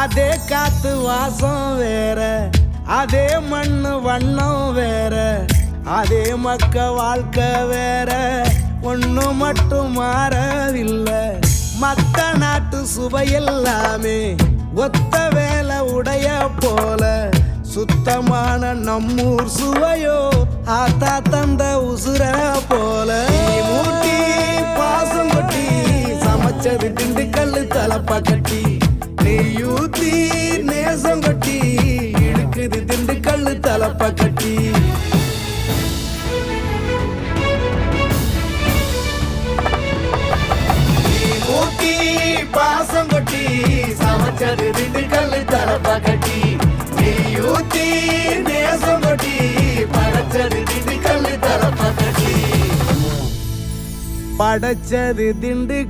அதே காத்து வாசம் வேற அதே மண்ணு வண்ணம் வேற அதே மக்க வாழ்க்கை வேற. ஒண்ணு மட்டும் மாறவில்லை மத்த நாட்டு சுவையெல்லாமே ஒத்த வேலை உடைய போல. சுத்தமான நம்மூர் சுவையோ ஆத்தா தந்த உசுர போல. மூட்டி பாசம் கொட்டி சமைச்சதுக்கு తలపకటి పాసం కొట్టి సంవత్సర రెండు తలపకటి యూతి దేశం కొట్టి పడచరి దిండి కళ్ళు తలపకటి పడచరి దిండి